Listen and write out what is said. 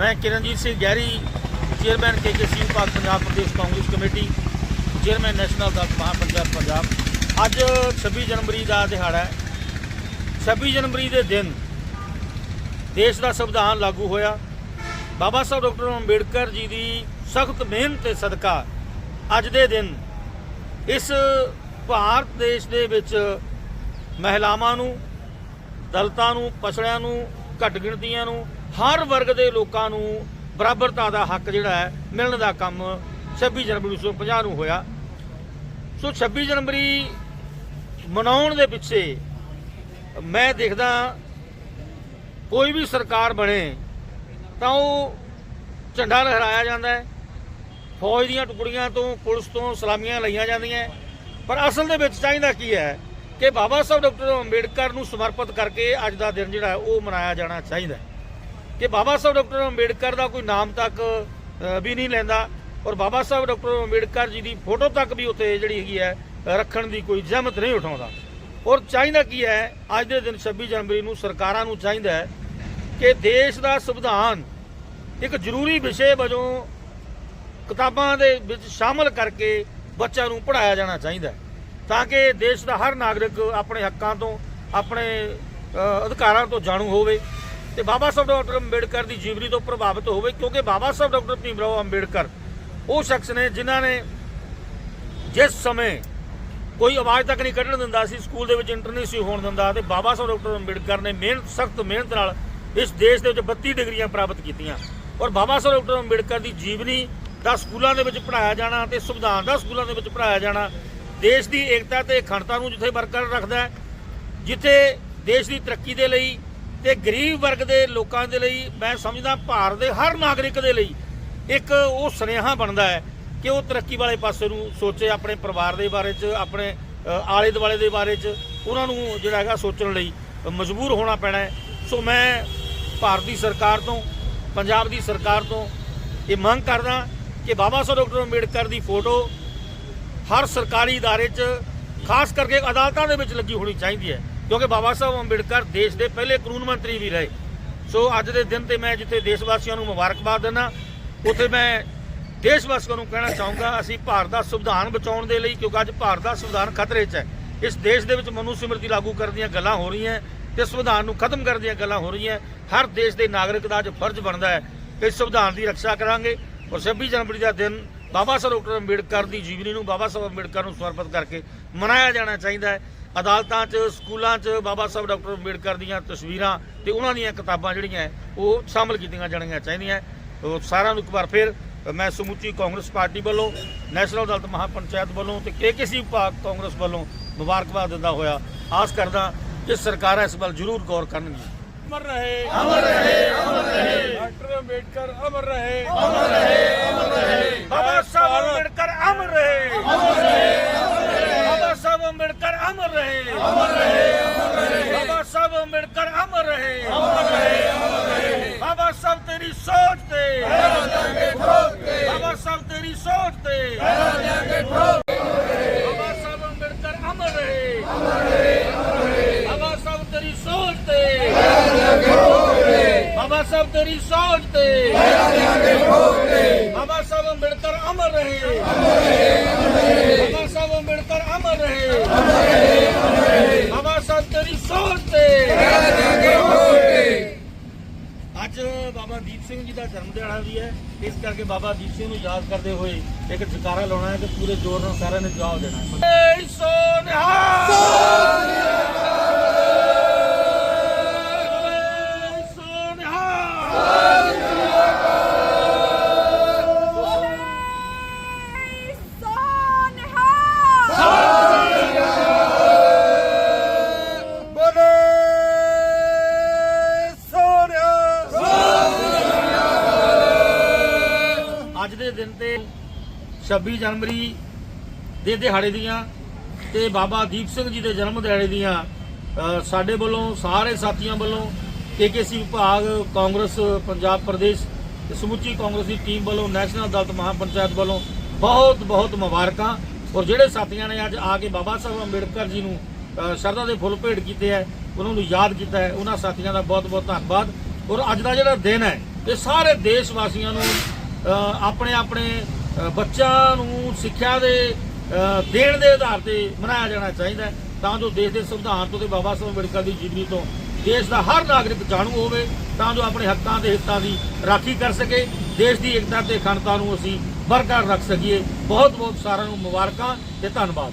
ਮੈਂ ਕਿਰਨਜੀਤ ਸਿੰਘ ਗਹਿਰੀ chairman KKC ਵਿਭਾਗ Punjab Pradesh Congress committee chairman national Dal Mahapanchayat Punjab. ਅੱਜ 26 ਜਨਵਰੀ ਦਾ ਦਿਹਾੜਾ ਹੈ। 26 ਜਨਵਰੀ ਦੇ ਦਿਨ ਦੇਸ਼ ਦਾ ਸੰਵਿਧਾਨ ਲਾਗੂ ਹੋਇਆ। ਬਾਬਾ ਸਾਹਿਬ ਡਾਕਟਰ ਅੰਬੇਡਕਰ ਜੀ ਦੀ ਸਖਤ ਮਿਹਨਤ ਤੇ ਸਦਕਾ ਅੱਜ ਦੇ ਦਿਨ ਇਸ ਭਾਰਤ ਦੇਸ਼ ਦੇ ਵਿੱਚ ਮਹਿਲਾਵਾਂ ਨੂੰ, ਦਲਤਾਂ ਨੂੰ, ਪਛੜਿਆਂ ਨੂੰ, ਘੱਟ ਗਿਣਤੀਆਂ ਨੂੰ ਹਰ ਵਰਗ ਦੇ ਲੋਕਾਂ ਨੂੰ ਬਰਾਬਰਤਾ ਦਾ ਹੱਕ ਜਿਹੜਾ ਹੈ, ਮਿਲਣ ਦਾ ਕੰਮ 26 ਜਨਵਰੀ 1950 ਨੂੰ ਹੋਇਆ। ਸੋ 26 ਜਨਵਰੀ ਮਨਾਉਣ ਦੇ ਪਿੱਛੇ ਮੈਂ ਦੇਖਦਾ ਕੋਈ ਵੀ ਸਰਕਾਰ ਬਣੇ ਤਾਂ ਉਹ ਝੰਡਾ ਲਹਿਰਾਇਆ ਜਾਂਦਾ ਹੈ। ਫੌਜ ਦੀਆਂ ਟੁਕੜੀਆਂ ਤੋਂ, ਪੁਲਿਸ ਤੋਂ ਸਲਾਮੀਆਂ ਲਈਆਂ ਜਾਂਦੀਆਂ ਪਰ ਅਸਲ ਦੇ ਵਿੱਚ ਚਾਹੀਦਾ ਕੀ ਹੈ ਕਿ ਬਾਬਾ ਸਾਹਿਬ ਡਾਕਟਰ ਅੰਬੇਡਕਰ ਨੂੰ ਸਮਰਪਿਤ ਕਰਕੇ ਅੱਜ ਦਾ ਦਿਨ ਜਿਹੜਾ ਉਹ ਮਨਾਇਆ ਜਾਣਾ ਚਾਹੀਦਾ ਕਿ ਬਾਬਾ ਸਾਹਿਬ ਡਾਕਟਰ ਅੰਬੇਡਕਰ ਦਾ ਕੋਈ ਨਾਮ ਤੱਕ ਵੀ ਨਹੀਂ ਲੈਂਦਾ ਔਰ ਬਾਬਾ ਸਾਹਿਬ ਡਾਕਟਰ ਅੰਬੇਡਕਰ ਜੀ ਦੀ ਫੋਟੋ ਤੱਕ ਵੀ ਉੱਤੇ ਜਿਹੜੀ ਹੈਗੀ ਹੈ ਰੱਖਣ ਦੀ ਕੋਈ ਜ਼ਹਿਮਤ ਨਹੀਂ ਉਠਾਉਂਦਾ। ਔਰ ਚਾਹੀਦਾ ਕੀ ਹੈ, ਅੱਜ ਦੇ ਦਿਨ 26 ਜਨਵਰੀ ਨੂੰ ਸਰਕਾਰਾਂ ਨੂੰ ਚਾਹੀਦਾ ਹੈ ਕਿ ਦੇਸ਼ ਦਾ ਸੰਵਿਧਾਨ ਇੱਕ ਜ਼ਰੂਰੀ ਵਿਸ਼ੇ ਵਜੋਂ ਕਿਤਾਬਾਂ ਦੇ ਵਿੱਚ ਸ਼ਾਮਲ ਕਰਕੇ ਬੱਚਿਆਂ ਨੂੰ ਪੜ੍ਹਾਇਆ ਜਾਣਾ ਚਾਹੀਦਾ ਤਾਂ ਕਿ ਦੇਸ਼ ਦਾ ਹਰ ਨਾਗਰਿਕ ਆਪਣੇ ਹੱਕਾਂ ਤੋਂ, ਆਪਣੇ ਅਧਿਕਾਰਾਂ ਤੋਂ ਜਾਣੂ ਹੋਵੇ। ਤੇ ਬਾਬਾ ਸਾਹਿਬ ਡਾਕਟਰ ਅੰਬੇਡਕਰ ਦੀ ਜੀਵਨੀ ਤੋਂ ਪ੍ਰਭਾਵਿਤ ਹੋਵੇ, ਕਿਉਂਕਿ ਬਾਬਾ ਸਾਹਿਬ ਡਾਕਟਰ ਭੀਮ ਰਾਓ ਅੰਬੇਡਕਰ ਉਹ ਸ਼ਖਸ ਨੇ ਜਿਨ੍ਹਾਂ ਨੇ ਜਿਸ ਸਮੇਂ ਕੋਈ ਆਵਾਜ਼ ਤੱਕ ਨਹੀਂ ਕੱਢਣ ਦਿੰਦਾ ਸੀ, ਸਕੂਲ ਦੇ ਵਿੱਚ ਇੰਟਰ ਸੀ ਹੋਣ ਦਿੰਦਾ ਤੇ ਬਾਬਾ ਸਾਹਿਬ ਡਾਕਟਰ ਅੰਬੇਡਕਰ ਨੇ ਮਿਹਨਤ, ਸਖਤ ਮਿਹਨਤ ਨਾਲ ਇਸ ਦੇਸ਼ ਦੇ ਵਿੱਚ 32 ਡਿਗਰੀਆਂ ਪ੍ਰਾਪਤ ਕੀਤੀਆਂ। ਔਰ ਬਾਬਾ ਸਾਹਿਬ ਡਾਕਟਰ ਅੰਬੇਡਕਰ ਦੀ ਜੀਵਨੀ ਦਾ ਸਕੂਲਾਂ ਦੇ ਵਿੱਚ ਪੜ੍ਹਾਇਆ ਜਾਣਾ ਤੇ ਸੰਵਿਧਾਨ ਦਾ ਸਕੂਲਾਂ ਦੇ ਵਿੱਚ ਪੜ੍ਹਾਇਆ ਜਾਣਾ ਦੇਸ਼ ਦੀ ਏਕਤਾ ਤੇ ਅਖੰਡਤਾ ਨੂੰ ਜਿੱਥੇ ਬਰਕਰਾਰ ਰੱਖਦਾ ਹੈ, ਜਿੱਥੇ ਦੇਸ਼ ਦੀ ਤਰੱਕੀ ਦੇ ਲਈ ਤੇ ਗਰੀਬ ਵਰਗ ਦੇ ਲੋਕਾਂ ਦੇ ਲਈ ਮੈਂ ਸਮਝਦਾ ਭਾਰਤ ਦੇ ਹਰ ਨਾਗਰਿਕ ਦੇ ਲਈ ਇੱਕ ਉਹ ਸੁਨੇਹਾ ਬਣਦਾ ਹੈ ਕਿ ਉਹ ਤਰੱਕੀ ਵਾਲੇ ਪਾਸੇ ਨੂੰ ਸੋਚੇ ਆਪਣੇ ਪਰਿਵਾਰ ਦੇ ਬਾਰੇ 'ਚ ਆਪਣੇ ਅ, ਆਲੇ ਦੁਆਲੇ ਦੇ ਬਾਰੇ 'ਚ ਉਹਨਾਂ ਨੂੰ ਜਿਹੜਾ ਹੈਗਾ ਸੋਚਣ ਲਈ ਮਜਬੂਰ ਹੋਣਾ ਪੈਣਾ ਹੈ ਸੋ ਮੈਂ ਭਾਰਤ ਦੀ ਸਰਕਾਰ ਤੋਂ ਪੰਜਾਬ ਦੀ ਸਰਕਾਰ ਤੋਂ ਇਹ ਮੰਗ ਕਰਦਾ ਕਿ ਬਾਬਾ ਸਾਹਿਬ ਡਾਕਟਰ ਅੰਬੇਡਕਰ ਦੀ ਫੋਟੋ ਹਰ ਸਰਕਾਰੀ ادارے 'ਚ ਖਾਸ ਕਰਕੇ ਅਦਾਲਤਾਂ ਦੇ ਵਿੱਚ ਲੱਗੀ ਹੋਣੀ ਚਾਹੀਦੀ ਹੈ ਕਿਉਂਕਿ ਬਾਬਾ ਸਾਹਿਬ ਅੰਬੇਡਕਰ ਦੇਸ਼ ਦੇ ਪਹਿਲੇ ਕਾਨੂੰਨ ਮੰਤਰੀ ਵੀ ਰਹੇ। ਸੋ ਅੱਜ ਦੇ ਦਿਨ ਤੇ ਮੈਂ ਜਿੱਥੇ ਦੇਸ਼ ਵਾਸੀਆਂ ਨੂੰ ਮੁਬਾਰਕਬਾਦ ਦਿੰਦਾ, ਉੱਥੇ ਮੈਂ ਦੇਸ਼ ਵਾਸੀਆਂ ਨੂੰ ਕਹਿਣਾ ਚਾਹੂੰਗਾ, ਅਸੀਂ ਭਾਰਤ ਦਾ ਸੰਵਿਧਾਨ ਬਚਾਉਣ ਦੇ ਲਈ, ਕਿਉਂਕਿ ਅੱਜ ਭਾਰਤ ਦਾ ਸੰਵਿਧਾਨ ਖਤਰੇ 'ਚ ਹੈ। ਇਸ ਦੇਸ਼ ਦੇ ਵਿੱਚ ਮਨੂ ਸਿਮਰਤੀ ਲਾਗੂ ਕਰਨ ਦੀਆਂ ਗੱਲਾਂ ਹੋ ਰਹੀਆਂ ਤੇ ਸੰਵਿਧਾਨ ਨੂੰ ਖਤਮ ਕਰਨ ਦੀਆਂ ਗੱਲਾਂ ਹੋ ਰਹੀਆਂ ਹਰ ਦੇਸ਼ ਦੇ ਨਾਗਰਿਕ ਦਾ ਅੱਜ ਫਰਜ਼ ਬਣਦਾ ਹੈ ਕਿ ਇਸ ਸੰਵਿਧਾਨ ਦੀ ਰੱਖਿਆ ਕਰਾਂਗੇ। ਔਰ 26 ਜਨਵਰੀ ਦਾ ਦਿਨ ਬਾਬਾ ਸਾਹਿਬ ਡਾਕਟਰ ਅੰਬੇਡਕਰ ਦੀ ਜੀਵਨੀ ਨੂੰ, ਬਾਬਾ ਸਾਹਿਬ ਅੰਬੇਡਕਰ ਨੂੰ ਸਮਰਪਿਤ ਕਰਕੇ ਮਨਾਇਆ ਜਾਣਾ ਚਾਹੀਦਾ ਹੈ। ਅਦਾਲਤਾਂ 'ਚ ਸਕੂਲਾਂ 'ਚ ਬਾਬਾ ਸਾਹਿਬ ਡਾਕਟਰ ਅੰਬੇਡਕਰ ਦੀਆਂ ਤਸਵੀਰਾਂ ਤੇ ਉਹਨਾਂ ਦੀਆਂ ਕਿਤਾਬਾਂ ਜਿਹੜੀਆਂ ਉਹ ਸ਼ਾਮਲ ਕੀਤੀਆਂ ਜਾਣੀਆਂ ਚਾਹੀਦੀਆਂ ਸਾਰਿਆਂ ਨੂੰ ਇੱਕ ਵਾਰ ਫਿਰ ਮੈਂ ਸਮੁੱਚੀ ਕਾਂਗਰਸ ਪਾਰਟੀ ਵੱਲੋਂ ਨੈਸ਼ਨਲ ਅਦਾਲਤ ਮਹਾਪੰਚਾਇਤ ਵੱਲੋਂ ਤੇ ਕੇਕੇਸੀ ਵਿਭਾਗ ਕਾਂਗਰਸ ਵੱਲੋਂ ਮੁਬਾਰਕਬਾਦ ਦਿੰਦਾ ਹੋਇਆ। ਆਸ ਕਰਦਾ ਕਿ ਸਰਕਾਰਾਂ ਇਸ ਵੱਲ ਜ਼ਰੂਰ ਗੌਰ ਕਰਨਗੀਆਂ। ਅਮਰ ਰਹੇ। ਅਮਰ ਰਹੇ ਅਮਰ ਰਹੇ। ਡਾਕਟਰ ਅੰਬੇਡਕਰ ਅਮਰ ਰਹੇ। ਅਮਰ ਰਹੇ ਅਮਰ ਰਹੇ। ਬਾਬਾ ਸਾਹਿਬ ਅੰਬੇਡਕਰ अमर रहे अमर रहे अमर रहे बाबा साहब अम्बेडकर अमर रहे अमर रहे अमर रहे बाबा साहब तेरी सोच पे बाबा साहब तेरी सोच पे बाबा साहब अम्बेडकर अमर रहे अमर रहे अमर रहे बाबा साहब तेरी सोच पे बाबा साहब तेरी सोच पे बाबा साहब अम्बेडकर अमर रहे अमर रहे ਸਿੰਘ ਜੀ ਦਾ ਜਨਮ ਦਿਹਾੜਾ ਵੀ ਹੈ, ਇਸ ਕਰਕੇ ਬਾਬਾ ਦੀਪ ਸਿੰਘ ਨੂੰ ਯਾਦ ਕਰਦੇ ਹੋਏ ਇੱਕ ਜਕਾਰਾ ਲਾਉਣਾ ਹੈ ਤੇ ਪੂਰੇ ਜ਼ੋਰ ਨਾਲ ਸਾਰਿਆਂ ਨੇ ਜਵਾਬ ਦੇਣਾ ਹੈ। ਏ ਅੱਜ ਦੇ ਦਿਨ ਤੇ 26 ਜਨਵਰੀ ਦੇ ਦਿਹਾੜੇ ਦੀਆਂ ਤੇ ਬਾਬਾ ਦੀਪ ਸਿੰਘ ਜੀ ਦੇ ਜਨਮ ਦਿਹਾੜੇ ਦੀਆਂ ਸਾਡੇ ਵੱਲੋਂ, ਸਾਰੇ ਸਾਥੀਆਂ ਵੱਲੋਂ ਕੇਕੇਸੀ ਵਿਭਾਗ, ਕਾਂਗਰਸ, ਪੰਜਾਬ ਪ੍ਰਦੇਸ਼ ਤੇ ਸਮੁੱਚੀ ਕਾਂਗਰਸ ਦੀ ਟੀਮ ਵੱਲੋਂ, ਨੈਸ਼ਨਲ ਦਲਤ ਮਹਾਪੰਚਾਇਤ ਵੱਲੋਂ ਬਹੁਤ ਬਹੁਤ ਮੁਬਾਰਕਾਂ। ਔਰ ਜਿਹੜੇ ਸਾਥੀਆਂ ਨੇ ਅੱਜ ਆ ਕੇ ਬਾਬਾ ਸਾਹਿਬ ਅੰਬੇਡਕਰ ਜੀ ਨੂੰ ਸ਼ਰਧਾ ਦੇ ਫੁੱਲ ਭੇਟ ਕੀਤੇ ਹੈ, ਉਹਨਾਂ ਨੂੰ ਯਾਦ ਕੀਤਾ ਹੈ, ਉਹਨਾਂ ਸਾਥੀਆਂ ਦਾ ਬਹੁਤ ਬਹੁਤ ਧੰਨਵਾਦ। ਔਰ ਅੱਜ ਦਾ ਜਿਹੜਾ ਦਿਨ ਹੈ, ਇਹ ਸਾਰੇ ਦੇਸ਼ ਵਾਸੀਆਂ ਨੂੰ ਆਪਣੇ ਆਪਣੇ ਬੱਚਿਆਂ ਨੂੰ ਸਿੱਖਿਆ ਦੇ ਦੇਣ ਦੇ ਆਧਾਰ ਤੇ ਮਨਾਇਆ ਜਾਣਾ ਚਾਹੀਦਾ ਹੈ। ਤਾਂ ਜੋ ਦੇਸ਼ ਦੇ ਸੰਵਿਧਾਨ ਤੋਂ ਤੇ ਬਾਬਾ ਸਾਹਿਬ ਅੰਬੇਡਕਰ ਦੀ ਜੀਵਨੀ ਤੋਂ ਦੇਸ਼ ਦਾ ਹਰ ਨਾਗਰਿਕ ਜਾਣੂ ਹੋਵੇ, ਤਾਂ ਜੋ ਆਪਣੇ ਹੱਕਾਂ ਤੇ ਹਿੱਤਾਂ ਦੀ ਰਾਖੀ ਕਰ ਸਕੇ, ਦੇਸ਼ ਦੀ ਏਕਤਾ ਤੇ ਅਖੰਡਤਾ ਨੂੰ ਅਸੀਂ ਬਰਕਰਾਰ ਰੱਖ ਸਕੀਏ। ਬਹੁਤ ਬਹੁਤ ਸਾਰਿਆਂ ਨੂੰ ਮੁਬਾਰਕਾਂ ਤੇ ਧੰਨਵਾਦ।